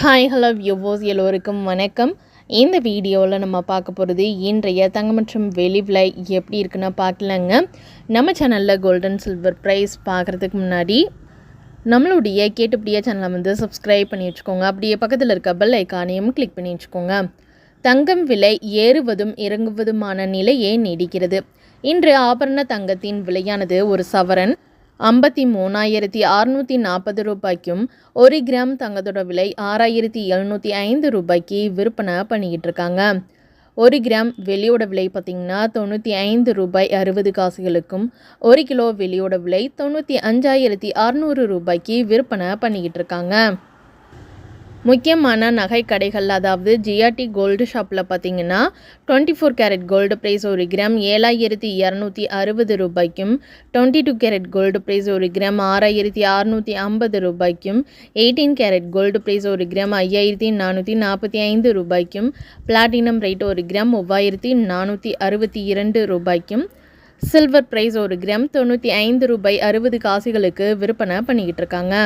Hi hello யுவோஸ் எல்லோருக்கும் வணக்கம். இந்த வீடியோவில் நம்ம பார்க்க போகிறது இன்றைய தங்கம் மற்றும் வெளி விலை எப்படி இருக்குன்னா பார்க்கலாங்க. நம்ம சேனலில் கோல்டன் சில்வர் ப்ரைஸ் பார்க்குறதுக்கு முன்னாடி நம்மளுடைய கேட்டுப்படியா சேனலை வந்து சப்ஸ்கிரைப் பண்ணி வச்சுக்கோங்க. அப்படியே பக்கத்தில் இருக்க பெல் ஐக்கானையும் கிளிக் பண்ணி வச்சுக்கோங்க. தங்கம் விலை ஏறுவதும் இறங்குவதுமான நிலையே நீடிக்கிறது. இன்று ஆபரண தங்கத்தின் விலையானது ஒரு சவரன் ஐம்பத்தி மூணாயிரத்தி அறுநூற்றி நாற்பது ரூபாய்க்கும் ஒரு கிராம் தங்கத்தோட விலை ஆறாயிரத்தி எழுநூற்றி ஐந்து ரூபாய்க்கு விற்பனை பண்ணிக்கிட்டு இருக்காங்க ஒரு கிராம் வெளியோட விலை பார்த்திங்கன்னா தொண்ணூற்றி ஐந்து ரூபாய் அறுபது காசுகளுக்கும் ஒரு கிலோ வெளியோட விலை தொண்ணூற்றி அஞ்சாயிரத்தி அறநூறு ரூபாய்க்கு விற்பனை பண்ணிக்கிட்டு இருக்காங்க முக்கியமான நகை கடைகள் அதாவது ஜிஆர்டி கோல்டு ஷாப்பில் பார்த்தீங்கன்னா twenty four carat gold price ஒரு கிராம் ஏழாயிரத்தி இரநூத்தி அறுபது ரூபாய்க்கும் twenty two carat gold price ஒரு கிராம் ஆறாயிரத்தி அறுநூற்றி ஐம்பது ரூபாய்க்கும் எயிட்டீன் கேரட் கோல்டு ப்ரைஸ் ஒரு கிராம் ஐயாயிரத்தி நானூற்றி நாற்பத்தி ஐந்து ரூபாய்க்கும் பிளாட்டினம் ரேட் ஒரு கிராம் மூவாயிரத்தி நானூற்றி அறுபத்தி இரண்டு ரூபாய்க்கும் சில்வர் ப்ரைஸ் ஒரு கிராம் தொண்ணூற்றி ஐந்து ரூபாய் அறுபது காசுகளுக்கு விற்பனை பண்ணிக்கிட்டு இருக்காங்க.